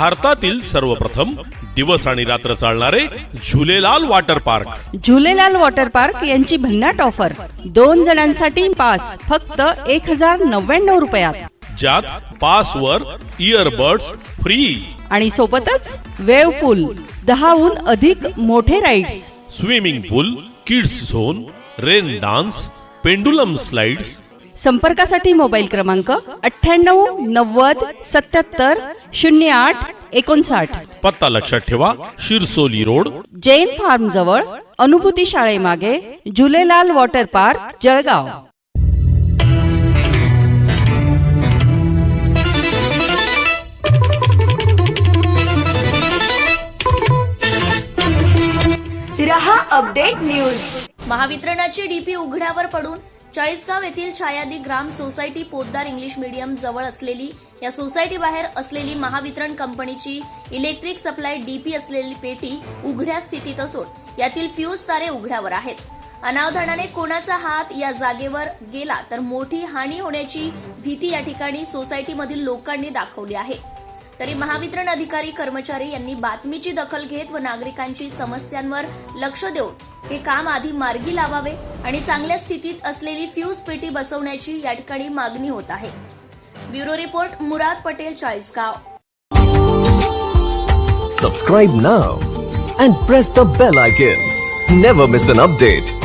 भारतातील सर्वप्रथम दिवस आणि रात्र चालणारे Jhulelal water park. Jhulelal water park यांची भन्नाट ऑफर. दोन जणांसाठी पास फक्त एक हजार नव्याण्णव रुपयात. ज्यात पासवर इयरबड्स फ्री आणि सोबतच वेव पूल दहाहून अधिक मोठे rides swimming pool kids zone rain dance pendulum slides संपर्कासाठी मोबाईल क्रमांक अठ्ठ्याण्णव नव्वद सत्याहत्तर शून्य आठ एकोणसाठ. पत्ता लक्षात ठेवा शिरसोली रोड. जैन फार्म जवळ अनुभूती शाळेमागे झुलेलाल वॉटर पार्क जळगाव. रहा अपडेट न्यूज. महावितरणाची डीपी उघड्यावर पडून चाळीसगाव येथील छायादी ग्राम सोसायटी पोद्दार इंग्लिश मीडियम जवळ असलेली या सोसायटी बाहेर असलेली महावितरण कंपनीची इलेक्ट्रिक सप्लाय डीपी असलेली पेटी उघड्या स्थितीत असून यातील फ्यूज तारे उघड्यावर आहेत. अनावधानाने कोणाचा हात या जागेवर गेला तर मोठी हानी होण्याची भीती या ठिकाणी सोसायटीमधील लोकांनी दाखवली आहे. तरी महावितरण अधिकारी कर्मचारी यांनी बातमीची दखल घेत व नागरिकांची समस्यांवर लक्ष देऊन हे काम आधी मार्गी लावावे आणि चांगल्या स्थितीत असलेली फ्यूज पेटी बसवण्याची या ठिकाणी मागणी होत आहे. Bureau report Murad Patel Chalisgaon. Subscribe now and press the bell icon never miss an update